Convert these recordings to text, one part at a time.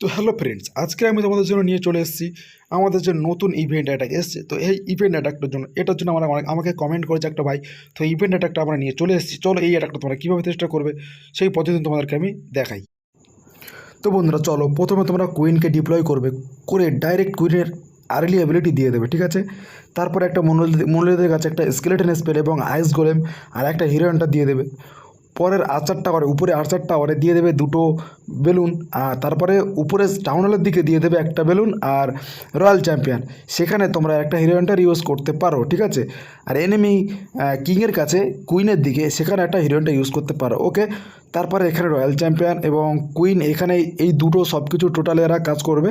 তো hello friends আজকে আমি তোমাদের জন্য নিয়ে চলে এসেছি আমাদের যে নতুন ইভেন্ট অ্যাটাক এসছে। তো এই ইভেন্ট অ্যাটাকটার জন্য, এটার জন্য আমরা অনেক, আমাকে কমেন্ট করেছে একটা ভাই, তো ইভেন্ট অ্যাটাকটা আমরা নিয়ে চলে এসেছি। চলো এই অ্যাটাকটা তোমরা কীভাবে চেষ্টা করবে, সেই পদ্ধতি তোমাদেরকে আমি দেখাই। তো বন্ধুরা, চলো প্রথমে তোমরা কুইনকে ডিপ্লয় করবে, করে ডাইরেক্ট কুইনের আর্লি অ্যাবিলিটি দিয়ে দেবে, ঠিক আছে? তারপরে একটা মনোলিদের কাছে একটা স্কেলেটন স্পেল এবং আইস গোলেম আর একটা হিরোইনটা দিয়ে দেবে। পরের আর্চার টাওয়ারে, উপরে আর্চার টাওয়ারে দিয়ে দেবে দুটো বেলুন আর তারপরে উপরে টাউন হলের দিকে দিয়ে দেবে একটা বেলুন আর রয়্যাল চ্যাম্পিয়ন সেখানে তোমরা একটা হিরোইনটার ইউজ করতে পারো, ঠিক আছে? আর এনিমি কিংয়ের কাছে কুইনের দিকে, সেখানে একটা হিরোইনটা ইউজ করতে পারো ওকে তারপরে এখানে রয়্যাল চ্যাম্পিয়ন এবং কুইন এখানে এই দুটো সব কিছু টোটালে এরা কাজ করবে।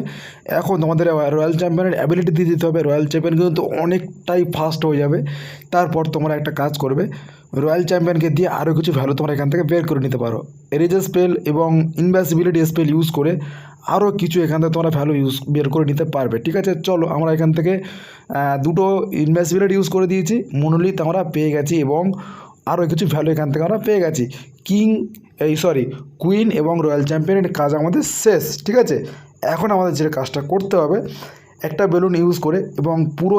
এখন তোমাদের রয়্যাল চ্যাম্পিয়নের অ্যাবিলিটি দিয়ে দিতে হবে। রয়্যাল চ্যাম্পিয়ন কিন্তু অনেকটাই ফাস্ট হয়ে যাবে। তারপর তোমরা একটা কাজ করবে। রয়্যাল চ্যাম্পিয়নকে দিয়ে আরও কিছু ভ্যালু তোমরা এখান থেকে বের করে নিতে পারো। এরেজার স্পেল এবং ইনভ্যাসিবিলিটি স্পেল ইউজ করে আরও কিছু এখান থেকে তোমরা ভ্যালু ইউজ বের করে নিতে পারবে। ঠিক আছে? চলো, আমরা এখান থেকে দুটো ইনভ্যাসিবিলিটি ইউজ করে দিয়েছি। মনোলিথ আমরা পেয়ে গেছি এবং আরও কিছু ভ্যালু এখান থেকে আমরা পেয়ে গেছি। কিং এই সরি কুইন এবং রয়্যাল চ্যাম্পিয়নের কাজ আমাদের শেষ। ঠিক আছে? এখন আমাদের যে কাজটা করতে হবে, একটা বেলুন ইউজ করে এবং পুরো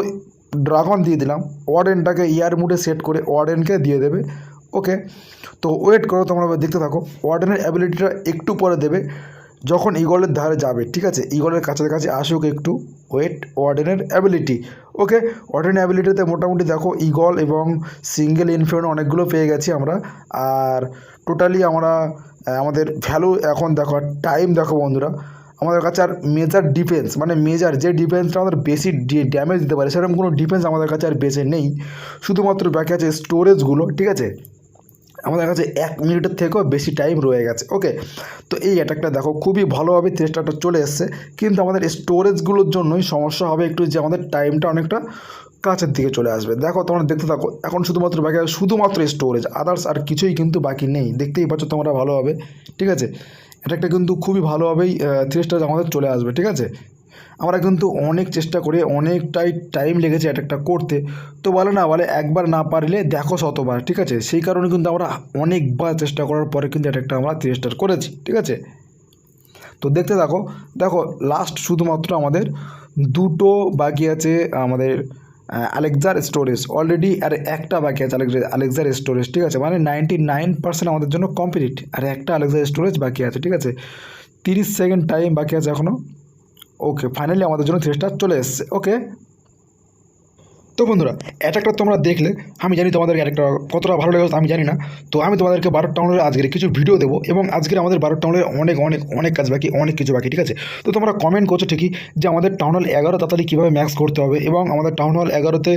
ড্রাগন দিয়ে দিলাম। ওয়ার্ডেনটাকে ইয়ার মুডে সেট করে ওয়ার্ডেনকে দিয়ে দেবে। ওকে তো ওয়েট করো, তোমরা দেখতে থাকো। ওয়ার্ডেনের অ্যাবিলিটিটা একটু পরে দেবে, যখন ইগলের ধারে যাবে, ঠিক আছে? ইগলের কাছাকাছি আসুক একটু। ওয়েট ওয়ার্ডেনের অ্যাবিলিটি ওকে ওয়ার্ডেনের অ্যাবিলিটিতে মোটামুটি দেখো ইগল এবং সিঙ্গেল ইনফিউন অনেকগুলো পেয়ে গেছি আমরা। আর টোটালি আমরা, আমাদের ভ্যালু এখন দেখো টাইম দেখো বন্ধুরা। আমাদের কাছে আর মেজার ডিফেন্স মানে মেজার যে ডিফেন্সটা আমাদের বেশি ড্যামেজ দিতে পারে, সেরকম কোনো ডিফেন্স আমাদের কাছে আর বেঁচে নেই। শুধুমাত্র বাকি আছে স্টোরেজগুলো ঠিক আছে? আমাদের কাছে এক মিনিটের থেকেও বেশি টাইম রয়ে গেছে ওকে তো এই অ্যাটাকটা দেখো, খুবই ভালোভাবে চেষ্টাটা চলে এসছে, কিন্তু আমাদের স্টোরেজগুলোর জন্যই সমস্যা হবে একটু যে আমাদের টাইমটা অনেকটা কাছের দিকে চলে আসবে। দেখো, তোমরা দেখতে থাকো, এখন শুধুমাত্র বাকি শুধুমাত্র স্টোরেজ আদার্স আর কিছুই কিন্তু বাকি নেই, দেখতেই পাচ্ছ তোমরা ভালোভাবে, ঠিক আছে? অ্যাটাকটা কিন্তু খুবই ভালোভাবেই চেষ্টা আমাদের চলে আসবে, ঠিক আছে? আমরা কিন্তু অনেক চেষ্টা করে, অনেকটাই টাইম লেগেছে অ্যাটাকটা করতে। তো বলে না, বলে একবার না পারলে দেখো শতবার, ঠিক আছে? সেই কারণে কিন্তু আমরা অনেকবার চেষ্টা করার পরে কিন্তু অ্যাটাকটা আমরা চেষ্টা করেছি, ঠিক আছে? তো দেখতে থাকো, দেখো লাস্ট শুধুমাত্র আমাদের দুটো বাকি আছে আমাদের আলেকজার স্টোরেজ। অলরেডি আর একটা বাকি আছে আলেকজার স্টোরেজ, ঠিক আছে? মানে নাইনটি নাইন পার্সেন্ট আমাদের জন্য কমপ্লিট আর একটা আলেকজার স্টোরেজ বাকি আছে, ঠিক আছে? তিরিশ সেকেন্ড টাইম বাকি আছে এখনও ওকে ফাইনালি আমাদের জন্য থ্রি স্টার চলে এসছে। ওকে তো বন্ধুরা অ্যাটাকটা তোমরা দেখলে, আমি জানি তোমাদেরকে একটা কতটা ভালো লেগেছে, আমি জানি না। তো আমি তোমাদেরকে বারো টাউনের আজকের কিছু ভিডিও দেবো, এবং আজকের আমাদের বারো টাউনের অনেক অনেক অনেক কাজ বাকি, অনেক কিছু বাকি, ঠিক আছে? তো তোমরা কমেন্ট করছ ঠিকই যে আমাদের টাউন হল এগারো তাড়াতাড়ি কীভাবে ম্যাক্স করতে হবে, এবং আমাদের টাউন হল এগারোতে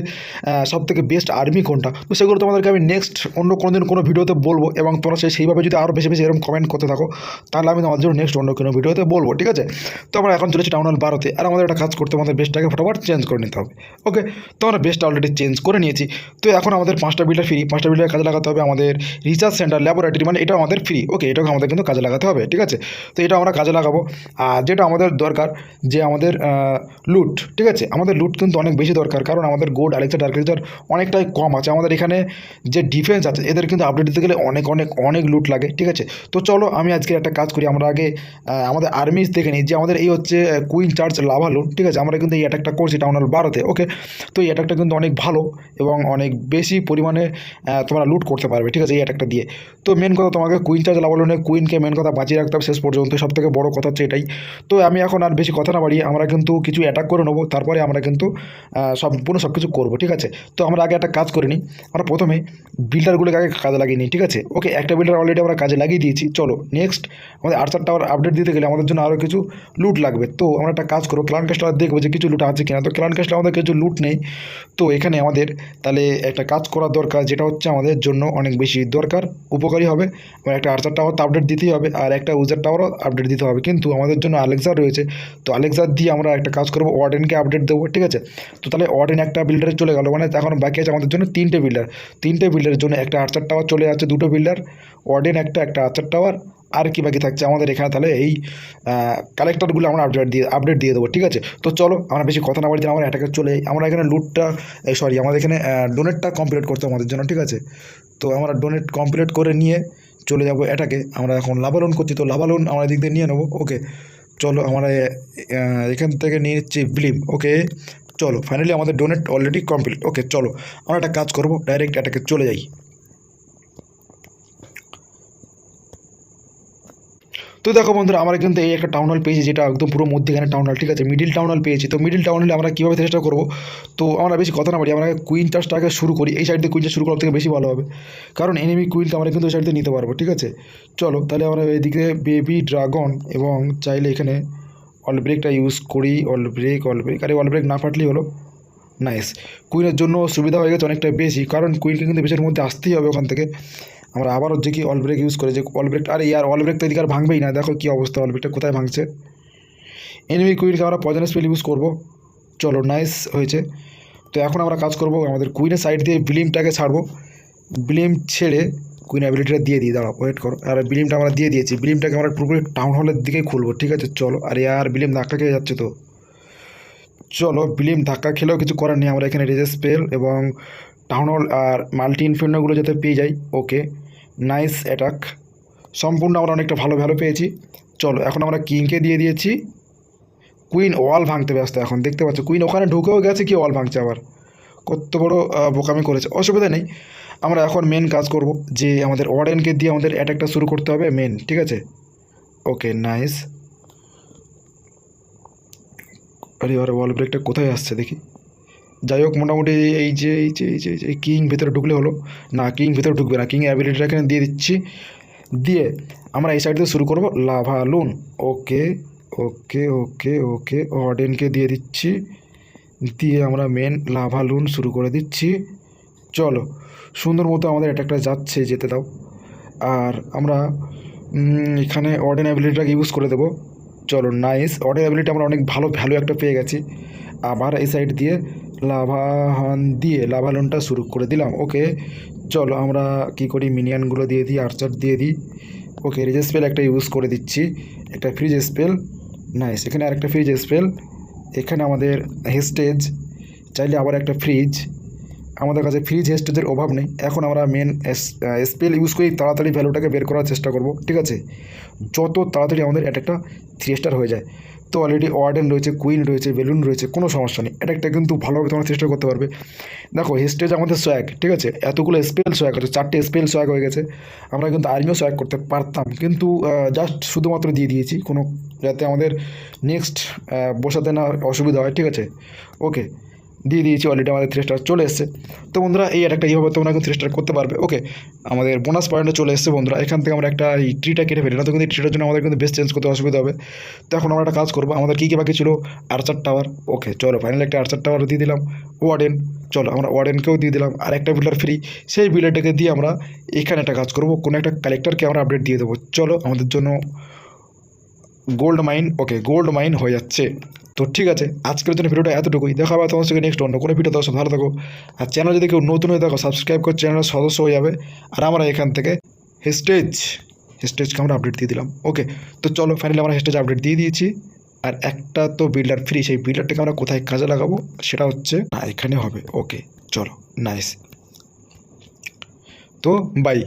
সব থেকে বেস্ট আর্মি কোনটা? তো সেগুলো তোমাদেরকে আমি নেক্সট অন্য কোনো দিন কোনো ভিডিওতে বলব, এবং তোমরা সেই সেইভাবে যদি আরও বেশি বেশি এরকম কমেন্ট করতে থাকো, তাহলে আমি তোমাদের জন্য নেক্সট অন্য কোনো ভিডিওতে বলব, ঠিক আছে? তো আমরা এখন চলেছি টাউন হল বারোতে, আর আমাদের একটা কাজ করতে আমাদের বেস্টটাকে ফটোফট চেঞ্জ করে নিতে হবে ওকে তো আমরা বেস্ট অলরেডি চেঞ্জ করে নিয়েছি। তো এখন আমাদের পাঁচটা বিলটা ফ্রি পাঁচটা বিলটা কাজে লাগাতে হবে আমাদের রিসার্চ সেন্টার ল্যাবরেটরি মানে এটা আমাদের ফ্রি ওকে এটাকে আমাদের কিন্তু কাজে লাগাতে হবে, ঠিক আছে? তো এটা আমরা কাজে লাগাবো। আর যেটা আমাদের দরকার, যে আমাদের লুট ঠিক আছে? আমাদের লুট কিন্তু অনেক বেশি দরকার, কারণ আমাদের গোড আলেক্সা ডার্কেজার অনেকটাই কম আছে। আমাদের এখানে যে ডিফেন্স আছে, এদের কিন্তু আপডেট দিতে গেলে অনেক অনেক অনেক লুট লাগে, ঠিক আছে? তো চলো, আমি আজকে একটা কাজ করি। আমরা আগে আমাদের আর্মিজ দেখে নিই। যে আমাদের এই হচ্ছে কুইন চার্জ লাভা লুট ঠিক আছে? আমরা কিন্তু এই অ্যাটাকটা করছি টাউন হল বারোতে ওকে তো এই অ্যাটাকটা কিন্তু অনেক ভালো এবং অনেক বেশি পরিমাণে তোমরা লুট করতে পারবে, ঠিক আছে? এই অ্যাটাকটা দিয়ে। তো মেন কথা তোমাকে কুইন চার্জ লাভা লোনে কুইনকে মেন কথা বাঁচিয়ে রাখতে হবে, শেষ পর্যন্ত। সব থেকে বড় কথা হচ্ছে এটাই। তো আমি এখন আর বেশি কথা না বাড়িয়ে আমরা কিন্তু কিছু অ্যাটাক করে নেব, তারপরে আমরা কিন্তু সম্পূর্ণ সব কিছু করব, ঠিক আছে? তো আমরা আগে একটা কাজ করে নিই। আমরা প্রথমে বিল্ডারগুলোকে আগে কাজে লাগিয়ে নিই, ঠিক আছে? ওকে, একটা বিল্ডার অলরেডি আমরা কাজে লাগিয়ে দিয়েছি, চলো নেক্সট আমাদের আর্চার টাওয়ার আপডেট দিতে গেলে আমাদের জন্য আরও কিছু লুট লাগবে। তো আমরা একটা কাজ করব ক্লান ক্যাস্টার দেখব যে কিছু লুট আছে কিনা। তো ক্লান ক্যাস্টার আমাদের কিছু লুট নেই। তো এখানে আমাদের তাহলে একটা কাজ করা দরকার, যেটা হচ্ছে আমাদের জন্য অনেক বেশি দরকার, উপকারী হবে। এবং একটা আর্চার টাওয়ার তো আপডেট দিতেই হবে, আর একটা উজার টাওয়ারও আপডেট দিতে হবে। কিন্তু আমাদের জন্য আলেক্সার রয়েছে, তো আলেক্সার দিয়ে আমরা একটা কাজ করব ওয়ার্ডেনকে আপডেট দেবো, ঠিক আছে? তো তাহলে ওয়ার্ডেন একটা বিল্ডারে চলে গেল মানে এখন বাকি আছে আমাদের জন্য তিনটে বিল্ডার তিনটে বিল্ডারের জন্য একটা আর্চার টাওয়ার চলে যাচ্ছে, দুটো বিল্ডার ওয়ার্ডেন একটা একটা আর্চার টাওয়ার আর কি বাকি থাকছে আমাদের এখানে তাহলে এই কালেক্টরগুলো আমরা আপডেট দিয়ে আপডেট দিয়ে দেবো, ঠিক আছে? তো চলো, আমরা বেশি কথা না বলছি আমরা অ্যাটাকে চলে। আমরা এখানে লুটটা সরি আমাদের এখানে ডোনেটটা কমপ্লিট করতে আমাদের জন্য, ঠিক আছে? তো আমরা ডোনেট কমপ্লিট করে নিয়ে চলে যাব এটাকে আমরা এখন লাভালোন করছি, তো লাভালোন আমরা দিক দিয়ে নিয়ে নেব ওকে চলো, আমরা এখান থেকে নিয়ে নিচ্ছি ব্লিম ওকে চলো ফাইনালি আমাদের ডোনেট অলরেডি কমপ্লিট ওকে চলো, আমরা একটা কাজ করব ডাইরেক্ট এটাকে চলে যাই। তো দেখো বন্ধুরা, আমরা কিন্তু এই একটা টাউন হল পেয়েছি যেটা একদম পুরো মধ্যেখানে টাউন হল ঠিক আছে? মিডিল টাউন হল পেয়েছি। তো মিডিল টাউন হলে আমরা কীভাবে চেষ্টা করব? তো আমরা বেশি কথা না বলি আমরা কুইন চার্জটাকে শুরু করি। এই সাইড দিয়ে কুইন শুরু করার থেকে বেশি ভালো হবে। কারণ এনিমি কুইনটা আমরা কিন্তু ওই সাইড দিয়ে নিতে পারব, ঠিক আছে? চলো, তাহলে আমরা এদিকে বেবি ড্রাগন এবং চাইলে এখানে অল ব্রেকটা ইউজ করি। অল ব্রেক অল ব্রেক আরে অল ব্রেক না ফাটলেই হলো। নাইস কুইনের জন্য সুবিধা হয়ে গেছে অনেকটা বেশি। কারণ কুইনকে কিন্তু বেশের মধ্যে আসতেই হবে ওখান থেকে। আমরা আবারও কি অল ব্রেক ইউজ করে যে অল ব্রেক আরে ইয়ার অল ব্রেক তো এদিকে আর ভাঙবেই না। দেখো কী অবস্থা অল ব্রেকটা কোথায় ভাঙছে? এনিমি কুইনকে আমরা পয়জন স্পেল ইউজ করব। চলো নাইস হয়েছে। তো এখন আমরা কাজ করব আমাদের কুইনের সাইড দিয়ে বিলিমটাকে ছাড়বো। বিলিম ছেড়ে কুইন অ্যাবিলিটিটা দিয়ে দিই, দাঁড়াও ওয়েট করো। আর বিলিমটা আমরা দিয়ে দিয়েছি। বিলিমটাকে আমরা পুরোপুরি টাউন হলের দিকেই খুলবো, ঠিক আছে? চলো, আর ইয়ার বিলিম ধাক্কা খেয়ে যাচ্ছে তো। চলো বিলিম ধাক্কা খেলেও কিছু করার নেই। আমরা এখানে রেজে স্পেল এবং টাউন হল আর মাল্টি ইনফিউনোগুলো যাতে পেয়ে যাই ওকে নাইস অ্যাটাক সম্পূর্ণ আমরা অনেকটা ভালো ভালো পেয়েছি। চলো, এখন আমরা কিংকে দিয়ে দিয়েছি। কুইন ওয়াল ভাঙতে ব্যস্ত এখন, দেখতে পাচ্ছ কুইন ওখানে ঢুকেও গেছে, কি ওয়াল ভাঙছে আবার? কত বড় বোকামি করেছে, অসুবিধা নেই। আমরা এখন মেন কাজ করব, যে আমাদের ওয়ার্ডেনকে দিয়ে আমাদের অ্যাটাকটা শুরু করতে হবে মেন ঠিক আছে? ওকে নাইস আরে আরে ওয়াল ব্রেকটা কোথায় আসছে, দেখি। যাই হোক মোটামুটি এই যে এই যে এই যে, এই কিং ভেতরে ঢুকলে হলো। না কিং ভেতরে ঢুকবে না। কিং অ্যাবিলিটিটা এখানে দিয়ে দিচ্ছি। দিয়ে আমরা এই সাইড থেকে শুরু করব। লাভা লুন ওকে ওকে ওকে ওকে অর্ডেনকে দিয়ে দিচ্ছি। দিয়ে আমরা মেন লাভা লুন শুরু করে দিচ্ছি। চলো, সুন্দর মতো আমাদের অ্যাটাকটা যাচ্ছে, যেতে দাও। আর আমরা এখানে অর্ডেন অ্যাবিলিটিটাকে ইউজ করে দেবো। চলো নাইস অর্ডেন অ্যাবিলিটি আমরা অনেক ভালো ভ্যালু একটা পেয়ে গেছি। আবার এই সাইড দিয়ে লাভাহান দিয়ে লাভালনটা শুরু করে দিলাম। ওকে, চলো আমরা কি করি? মিনিয়ানগুলো দিয়ে দিই, আর্চার দিয়ে দিই। ওকে রেজ স্পেল একটা ইউজ করে দিচ্ছি। একটা ফ্রিজ স্পেল। নাইস, এখানে আরেকটা ফ্রিজ স্পেল। এখানে আমাদের হেস্টেজ, চাইলে আবার একটা ফ্রিজ। আমাদের কাছে ফ্রিজ হেস্টেজের অভাব নেই। এখন আমরা মেন স্পেল ইউজ করেই তাড়াতাড়ি ভ্যালুটাকে বের করার চেষ্টা করব, ঠিক আছে? যত তাড়াতাড়ি আমাদের অ্যাটাকটা থ্রি স্টার হয়ে যায়। তো অলরেডি ওয়ার্ডেন রয়েছে কুইন রয়েছে বেলুন রয়েছে, কোনো সমস্যা নেই। অ্যাটাকটা কিন্তু ভালোভাবে তোমরা চেষ্টা করতে পারবে। দেখো হেস্টেজ আমাদের সোয়াগ ঠিক আছে? এতগুলো স্পেল সোয়াগ আছে, চারটে স্পেল সোয়াগ হয়ে গেছে। আমরা কিন্তু আর্মিও সোয়াগ করতে পারতাম। কিন্তু জাস্ট শুধুমাত্র দিয়ে দিয়েছি। কোনো, যাতে আমাদের নেক্সট বসাতে না অসুবিধা হয়, ঠিক আছে? ওকে দিয়ে দিয়েছি অলরেডি আমাদের থ্রি স্টার চলে এসছে। তো বন্ধুরা, এই একটা এইভাবে তোমরা কিন্তু থ্রি স্টার করতে পারবে। ওকে আমাদের বোনাস পয়েন্টে চলে এসছে বন্ধুরা। এখান থেকে আমরা একটা এই ট্রিটা কেটে ফেলি না তো কিন্তু ট্রিটার জন্য আমাদের কিন্তু বেস্ট চেঞ্জ করতে অসুবিধা হবে। তো এখন আমরা একটা কাজ করব, আমাদের কী কী বাকি ছিল? আর্চার টাওয়ার ওকে চলো ফাইনালি একটা আর্চার টাওয়ার দিয়ে দিলাম। ওয়ার্ডেন চলো, আমরা ওয়ার্ডেনকেও দিয়ে দিলাম। আর একটা বিল্ডার ফ্রি সেই বিল্ডারটাকে দিয়ে আমরা এখানে একটা কাজ করব। কোনো একটা কালেক্টরকে আমরা আপডেট দিয়ে দেবো। চলো, আমাদের জন্য gold mine okay gold mine হয়ে যাচ্ছে। তো ঠিক আছে, আজকের জন্য ভিডিওটা এতটুকুই। দেখা হবে তোমার সঙ্গে নেক্সট অন্য কোনো ভিডিও দর্শক ভালো থাকো। আর চ্যানেল যদি কেউ নতুন হয়ে থাকো সাবস্ক্রাইব করে চ্যানেলের সদস্য হয়ে যাবে। আর আমরা এখান থেকে হেস্টেজ হেস্টেজকে আমরা আপডেট দিয়ে দিলাম। ওকে তো চলো ফাইনালি আমরা হেস্টেজ আপডেট দিয়ে দিয়েছি। আর একটা তো বিল্ডার ফ্রি সেই বিল্ডারটাকে আমরা কোথায় কাজে লাগাবো, সেটা হচ্ছে না, এখানে হবে। ওকে চলো নাইস তো বাই